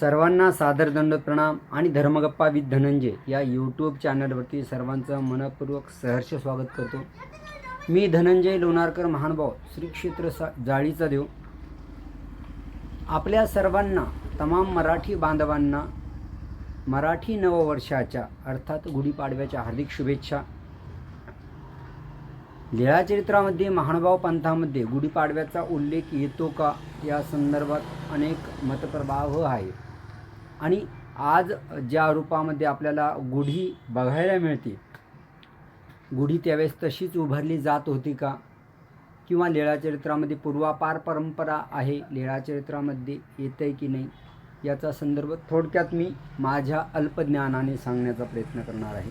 सर्वांना सादर दंड प्रणाम आणि धर्मगप्पा विथ धनंजय या यूट्यूब चॅनलवरती सर्वांचं मनपूर्वक सहर्ष स्वागत करतो. मी धनंजय लोणारकर महानुभाव श्री क्षेत्र सा जाळीचा देव. आपल्या सर्वांना तमाम मराठी बांधवांना मराठी नववर्षाच्या अर्थात गुढीपाडव्याच्या हार्दिक शुभेच्छा. लीळाचरित्रामध्ये महानुभाव पंथामध्ये गुढीपाडव्याचा उल्लेख येतो का? या संदर्भात अनेक मतप्रभाव आहे आणि आज ज्या रूपामध्ये आपल्याला गुढी बघायला मिळते गुढी त्यावेळेस तशीच उभारली जात होती का? किंवा लेळाचरित्रामध्ये पूर्वापार परंपरा आहे लीळाचरित्रामध्ये येतं आहे की नाही? याचा संदर्भ थोडक्यात मी माझ्या अल्पज्ञानाने सांगण्याचा प्रयत्न करणार आहे.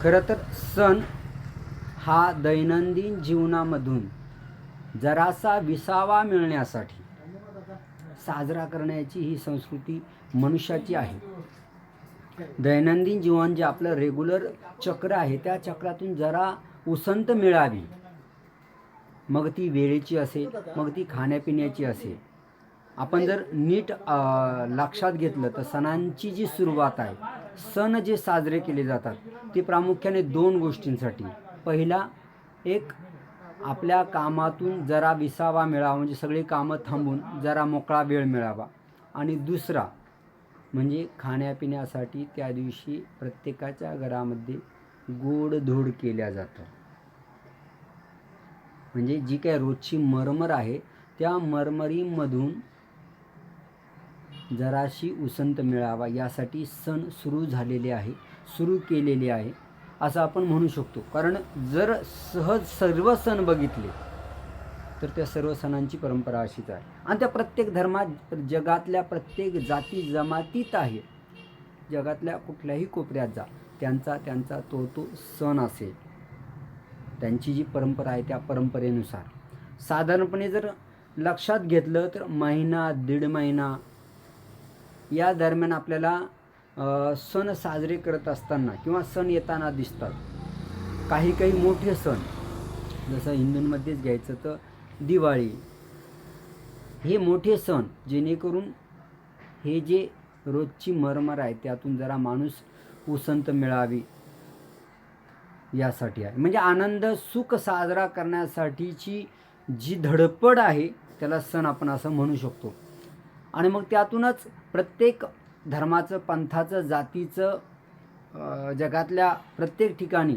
खरं तर सण हा दैनंदिन जीवनामधून जरासा विसावा मिळण्यासाठी साजरा करण्याची ही संस्कृती मनुष्याची आहे. दैनंदिन जीवन जे आपलं रेग्युलर चक्र आहे त्या चक्रातून जरा उसंत मिळावी. मग ती वेळेची असेल मग ती खाण्यापिण्याची असेल. आपण जर नीट लक्षात घेतलं तर सणांची जी सुरुवात आहे सण जे साजरे केले जातात ते प्रामुख्याने दोन गोष्टींसाठी. पहिला एक आपल्या कामातून जरा विसावा मिळावा म्हणजे सगळी कामं थांबून जरा मोकळा वेळ मिळावा. आणि दुसरा म्हणजे खाण्यापिण्यासाठी त्या दिवशी प्रत्येकाच्या घरामध्ये गोडधोड केल्या जातं. म्हणजे जी काय रोजची मरमर आहे त्या मरमरीमधून जराशी उसंत मिळावा. यासाठी सण सुरू झालेले आहे सुरू केलेले आहे. असं आपण म्हणू शकतो. कारण जर सहज सर्व सण बघितले तर त्या सर्व सणांची परंपरा अशीच आहे. आणि त्या प्रत्येक धर्मात जगातल्या प्रत्येक जाती जमातीत आहे. जगातल्या कुठल्याही कोपऱ्यात जा. त्यांचा त्यांचा तो तो सण असेल. त्यांची जी परंपरा आहे त्या परंपरेनुसार. साधारणपणे जर लक्षात घेतलं तर महिना दीड महिना या दरम्यान आपल्याला सण साजरे करत असताना किंवा सण येताना दिसतात. काही काही मोठे सण जसं हिंदूंमध्येच घ्यायचं तर दिवाळी. हे मोठे सण जेणेकरून हे जे रोजची मरमर आहे त्यातून जरा माणूस उसंत मिळावी यासाठी आहे. म्हणजे आनंद सुख साजरा करण्यासाठीची जी धडपड आहे त्याला सण आपण असं म्हणू शकतो. आणि मग त्यातूनच प्रत्येक धर्माचं पंथाचं जातीचं जगातल्या प्रत्येक ठिकाणी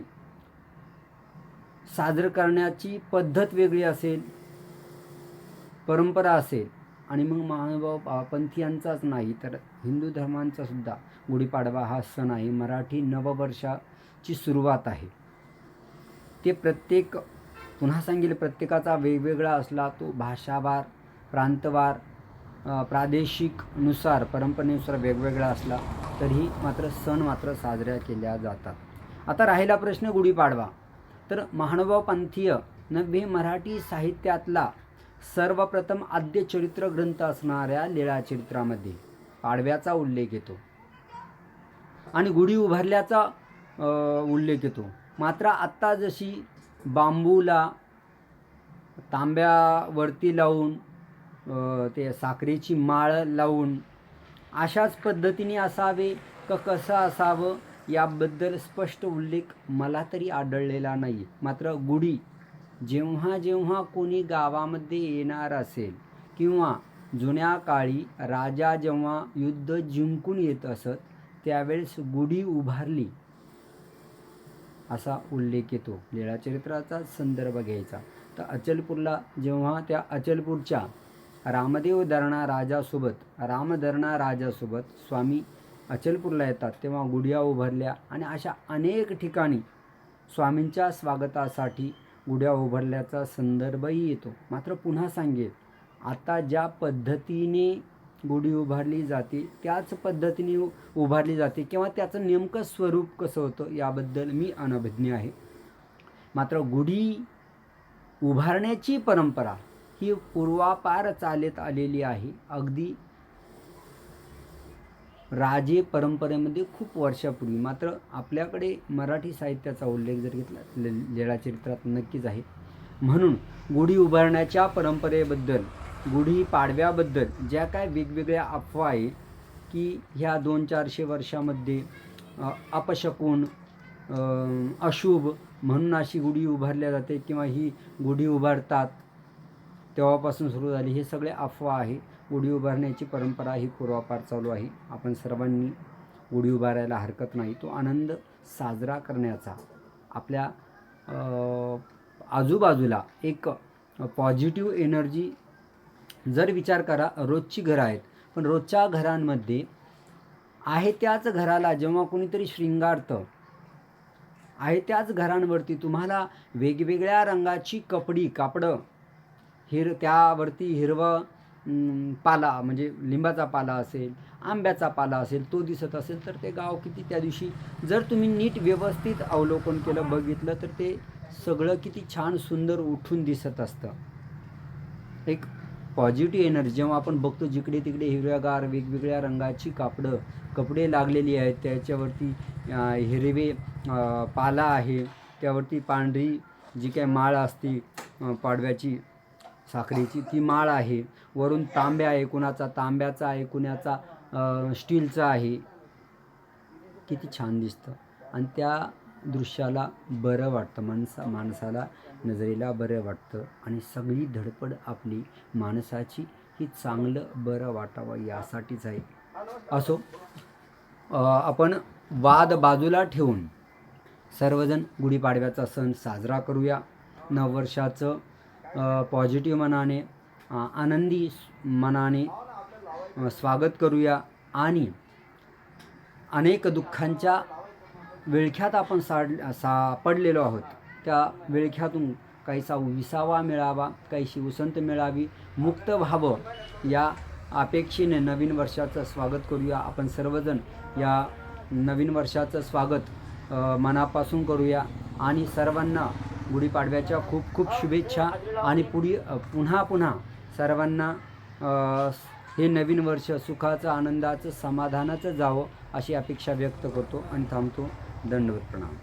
साजरं करण्याची पद्धत वेगळी असेल परंपरा असेल आणि मग महानुभाव पा- पंथीयांचाच नाही तर हिंदू धर्मांचा सुद्धा गुढीपाडवा हा सण आहे. मराठी नववर्षाची सुरुवात आहे. ते प्रत्येक पुन्हा सांगेल प्रत्येकाचा वेगवेगळा असला तो भाषावार प्रांतवार प्रादेशिकनुसार परंपरेनुसार वेगवेगळा असला तरीही मात्र सण मात्र साजऱ्या केल्या जातात. आता राहिला प्रश्न गुढीपाडवा. तर महानुभाव पंथीय नव्हे मराठी साहित्यातला सर्वप्रथम आद्य चरित्र ग्रंथ असणाऱ्या लीळाचरित्रामध्ये पाडव्याचा उल्लेख येतो. आणि गुढी उभारल्याचा उल्लेख येतो. मात्र आत्ता जशी बांबूला तांब्यावरती लावून ते साखरेची माळ लावून अशाच पद्धतीने असावे का कसं असावं याबद्दल स्पष्ट उल्लेख मला तरी आढळलेला नाही. मात्र गुढी जेव्हा जेव्हा कोणी गावामध्ये येणार असेल किंवा जुन्या काळी राजा जेव्हा युद्ध जिंकून येत असत त्यावेळेस गुढी उभारली असा उल्लेख येतो. लीळाचरित्राचा संदर्भ घ्यायचा. तर अचलपूरला जेव्हा त्या अचलपूरच्या रामदेव धरणा राजासोबत रामधरणा राजासोबत स्वामी अचलपूरला येतात. तेव्हा गुडिया उभारल्या आणि अशा अनेक ठिकाणी स्वामींच्या स्वागतासाठी गुढ्या उभारल्याचा संदर्भही येतो. मात्र पुन्हा सांगेल आता ज्या पद्धतीने गुढी उभारली जाते त्याच पद्धतीने उ- उभारली जाते किंवा त्याचं नेमकं स्वरूप कसं होतं याबद्दल मी अनभिज्ञ आहे. मात्र गुढी उभारण्याची परंपरा ही पूर्वापार चालत आलेली आहे. अगदी राजे परंपरेमध्ये खूप वर्षापूर्वी मात्र आपल्याकडे मराठी साहित्याचा उल्लेख जर घेतला ले- लीळाचरित्रात नक्कीच आहे. म्हणून गुढी उभारण्याच्या परंपरेबद्दल गुढी पाडव्याबद्दल ज्या काय वेगवेगळ्या अफवा आहे की ह्या दोन चारशे वर्षामध्ये अपशकून अशुभ म्हणून अशी गुढी उभारल्या जाते किंवा ही गुढी उभारतात तेव्हापासून सुरू झाली. हे सगळे अफवा आहे. उडी उभारण्याची परंपरा ही पूर्वापार चालू आहे. आपण सर्वांनी उडी उभारायला हरकत नाही. तो आनंद साजरा करण्याचा आपल्या आजूबाजूला एक पॉझिटिव्ह एनर्जी जर विचार करा रोजची घरं आहेत. पण रोजच्या घरांमध्ये आहे त्याच घराला जेव्हा कोणीतरी शृंगारतं आहे त्याच घरांवरती तुम्हाला वेगवेगळ्या रंगाची कपडी कापडं हिर त्यावरती हिरवं पाला म्हणजे लिंबाचा पाला असेल आंब्याचा पाला असेल तो दिसत असेल तर ते गाव किती त्या दिवशी जर तुम्ही नीट व्यवस्थित अवलोकन केलं बघितलं तर ते सगळं किती छान सुंदर उठून दिसत असतं. एक पॉझिटिव्ह एनर्जी जेव्हा आपण बघतो जिकडे तिकडे हिरव्यागार वेगवेगळ्या रंगाची कापडं कपडे लागलेली आहेत त्याच्यावरती हिरवे पाला आहे त्यावरती पांढरी जी काय माळ असते पाडव्याची साखरेची ती माळ आहे. वरून तांब्या आहे कुणाचा तांब्याचा आहे कुणाचा स्टीलचा आहे. किती छान दिसतं. आणि त्या दृश्याला बरं वाटतं. माणसा माणसाला नजरेला बरं वाटतं. आणि सगळी धडपड आपली माणसाची ही चांगलं बरं वाटावं यासाठीच आहे. असो आपण वाद बाजूला ठेवून सर्वजण गुढीपाडव्याचा सण साजरा करूया. नववर्षाचं पॉझिटिव्ह मनाने आनंदी मनाने स्वागत करूया आणि अनेक दुःखांच्या विळख्यात आपण साड सापडलेलो आहोत. त्या विळख्यातून काहीसा विसावा मिळावा काहीशी उसंत मिळावी मुक्त व्हावं या अपेक्षेने नवीन वर्षाचं स्वागत करूया. आपण सर्वजण या नवीन वर्षाचं स्वागत मनापासून करूया आणि सर्वांना गुढीपाडव्याच्या खूप खूप शुभेच्छा. आणि पुढी पुन्हा पुन्हा सर्वांना हे नवीन वर्ष सुखाचं आनंदाचं समाधानाचं जावं अशी अपेक्षा व्यक्त करतो आणि थांबतो. दंडवत प्रणाम.